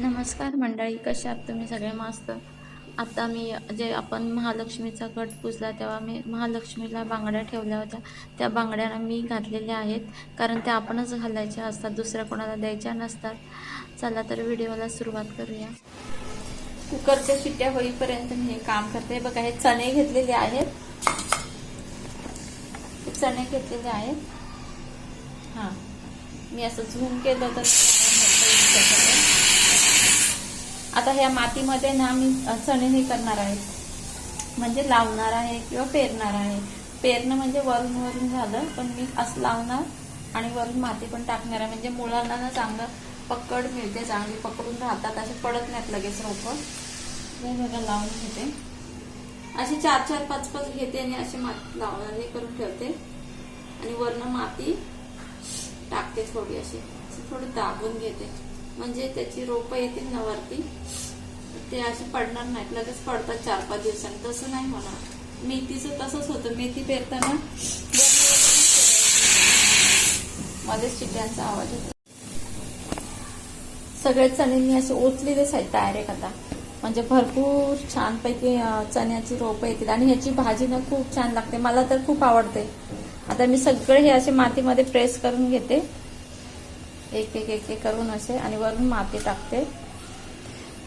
नमस्कार मंडळी कशा आहात तुम्ही? सगळे मस्त? आता मी जे आपण महालक्ष्मीचा गट पुजला तेव्हा मी महालक्ष्मीला बांगड्या ठेवल्या होत्या. त्या बांगड्या मी घातलेल्या आहेत कारण त्या आपणच घालायच्या असतात दुसऱ्या कोणाला द्यायच्या नसतात. चला तर व्हिडिओला सुरुवात करूया. कुकरच्या शिट्ट्या होईपर्यंत मी हे काम करते. बघा हे चणे घेतलेले आहेत. चणे घेतलेले आहेत. हां. मी असं झूम केलं तर आता ह्या मातीमध्ये ना मी चणे हे करणार आहे. म्हणजे लावणार आहे किंवा पेरणार आहे. पेरणं म्हणजे वरून वरून झालं पण मी असं लावणार आणि वरून माती पण टाकणार आहे. म्हणजे मुलांना ना चांगलं पकड मिळते चांगली पकडून राहतात असे पडत नाहीत लगेच रोपं. हे बघा लावून घेते. अशी चार चार पाच पाच घेते आणि अशी माती लाव हे करून ठेवते. आणि वरनं माती टाकते थोडी अशी थोडी दाबून घेते. म्हणजे त्याची रोपं येतील ना वरती? ते असे पडणार नाहीत लगेच पडतात चार पाच दिवसांनी. तसं नाही होणार. मेथीचं तसंच होतं. मेथी पेरताना मध्येच चिट्यांचा आवाज येतो. सगळे चणे मी असे ओतलेलेच आहेत डायरेक्ट आता. म्हणजे भरपूर छानपैकी चण्याची रोपं येतील. आणि ह्याची भाजी ना खूप छान लागते. मला तर खूप आवडते. आता मी सगळे हे असे मातीमध्ये प्रेस करून घेते. एक एक एक एक करून असे आणि वरून माती टाकते.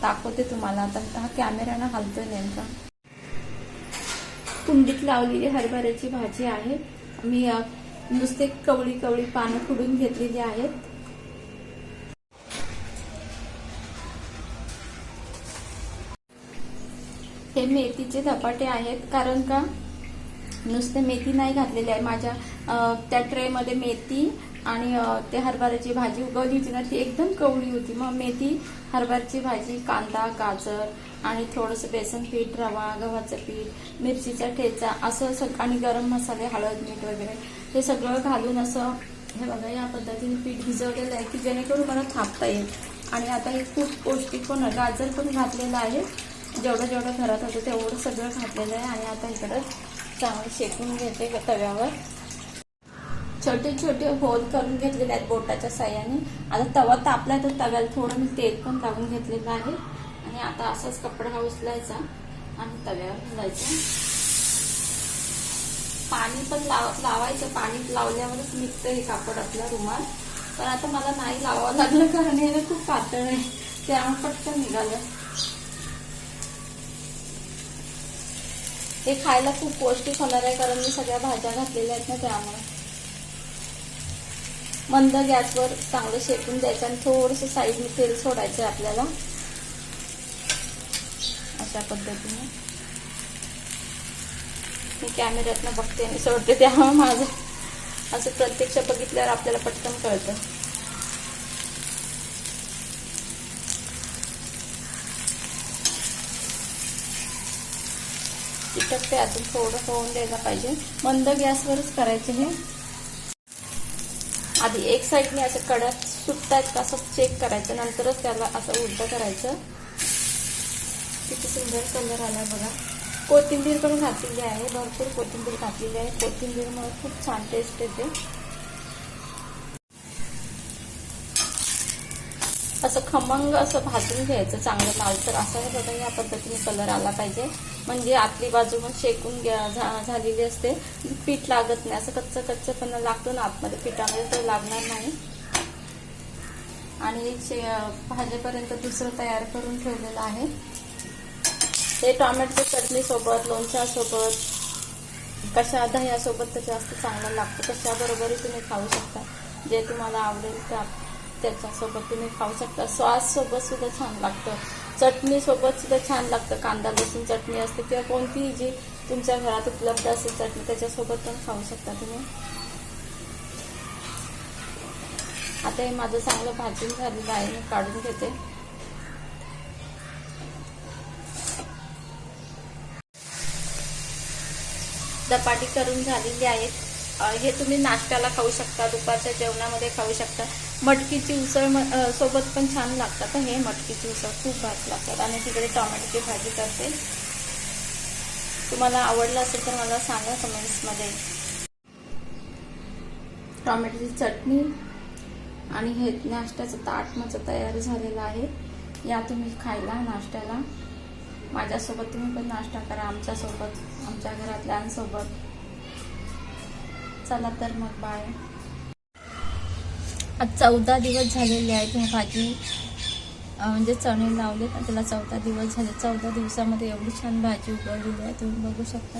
दाखवते तुम्हाला. आता हा कॅमेरानं हलतोय नेमका. कुंडीत लावलेली हरभऱ्याची भाजी आहे. मी नुसते कवळी कवळी पानं खुडून घेतलेली आहेत. हे मेथीचे धपाटे आहेत. कारण का? नुसते मेथी नाही घातलेली आहे. माझ्या त्या ट्रेमध्ये मेथी आणि ते हरभऱ्याची भाजी उगवली होती ना ती एकदम कवळी होती. मग मेथी हरभऱ्याची भाजी कांदा गाजर आणि थोडंसं बेसन पीठ रवा गव्हाचं पीठ मिरचीचा ठेचा असं सग आणि गरम मसाले हळद मीठ वगैरे हे सगळं घालून असं हे बघा या पद्धतीने पीठ भिजवलेलं आहे की जेणेकरून मला थापता येईल. आणि आता हे खूप पौष्टिक पण गाजर पण घातलेलं आहे. जेवढं जेवढं घरात होतं तेवढं सगळं घातलेलं आहे. आणि आता इकडं चांगलं शेकून घेते तव्यावर. छोटे छोटे होल करून घेतलेले आहेत बोटाच्या साह्याने. आता तवा तापलाय तर तव्याला थोडं मी तेल पण लावून घेतलेलं आहे. आणि आता असाच कपडा उचलायचा आणि तव्यावर घालायचा. पाणी पण लाव लावायचं. पाणी लावल्यावरच निघतं हे कापड आपला रुमाल. पण आता मला नाही लावावं लागलं कारण हे खूप पातळ आहे. त्यामुळे पटकन निघालं. हे खायला खूप पौष्टिक होणार आहे कारण मी सगळ्या भाज्या घातलेल्या आहेत ना त्यामुळे. मंद गॅसवर चांगलं शेकून द्यायचं आणि थोडंसं साईडने तेल सोडायचं आपल्याला. अशा पद्धतीने. मी कॅमेऱ्यातनं बघते आणि सोडते त्यामुळे माझं असं प्रत्यक्ष बघितल्यावर आपल्याला पटकन कळतं. चिटकते अजून थोडं होऊन द्यायला पाहिजे. मंद गॅसवरच करायचं हे. आधी एक साईडने असं कडक सुटतायत का असं चेक करायचं नंतरच त्याला असं उलट करायचं. किती सुंदर कलर आला बघा. कोथिंबीर पण घातलेली आहे भरपूर कोथिंबीर घातलेली आहे. कोथिंबीरमुळे खूप छान टेस्ट येते. असं खमंग असं भाजून घ्यायचं चांगलं लाल. तर असं बघा या पद्धतीने कलर आला पाहिजे. म्हणजे आतली बाजू पण शेकून झालेली असते. पीठ लागत नाही. असं कच्चं कच्चं पण लागतो ना आतमध्ये. पिठामध्ये तो लागणार नाही. आणि भाजीपर्यंत दुसरं तयार करून ठेवलेलं आहे. ते टॉमॅटो चटणीसोबत लोणच्यासोबत कशा दह्यासोबत तर जास्त चांगलं लागतं. कशाबरोबरही तुम्ही खाऊ शकता. जे तुम्हाला आवडेल त्या त्याच्यासोबत तुम्ही खाऊ शकता. सॉस सुद्धा छान लागतं. चटणीसोबत सुद्धा छान लागतं. कांदा लसूण चटणी असते किंवा कोणतीही जी तुमच्या घरात उपलब्ध असेल चटणी त्याच्यासोबत पण खाऊ शकता तुम्ही. आता हे माझं चांगलं भाजून झालेलं आहे. मी काढून घेते. धपाटी करून झालेली आहेत. हे तुम्ही नाश्त्याला खाऊ शकता दुपारच्या जेवणामध्ये खाऊ शकता. मटकीची उसळ सोबत पण छान लागतात. हे मटकीची उसळ खूप भात लागतात. आणि तिकडे टोमॅटोची भाजी करते. तुम्हाला आवडलं असेल तर मला सांगा कमेंट्समध्ये. टोमॅटोची चटणी आणि हे नाश्त्याचं ताट माझं तयार झालेलं आहे. या तुम्ही खायला नाश्त्याला. माझ्यासोबत तुम्ही पण नाश्ता करा आमच्यासोबत आमच्या घरातल्यांसोबत. चला तर मग बाय. आज चौदा दिवस झालेले आहेत ह्या भाजी. म्हणजे चणे लावले ना त्याला चौदा दिवस झाले. चौदा दिवसामध्ये एवढी छान भाजी उगवलेली आहे. तुम्ही बघू शकता.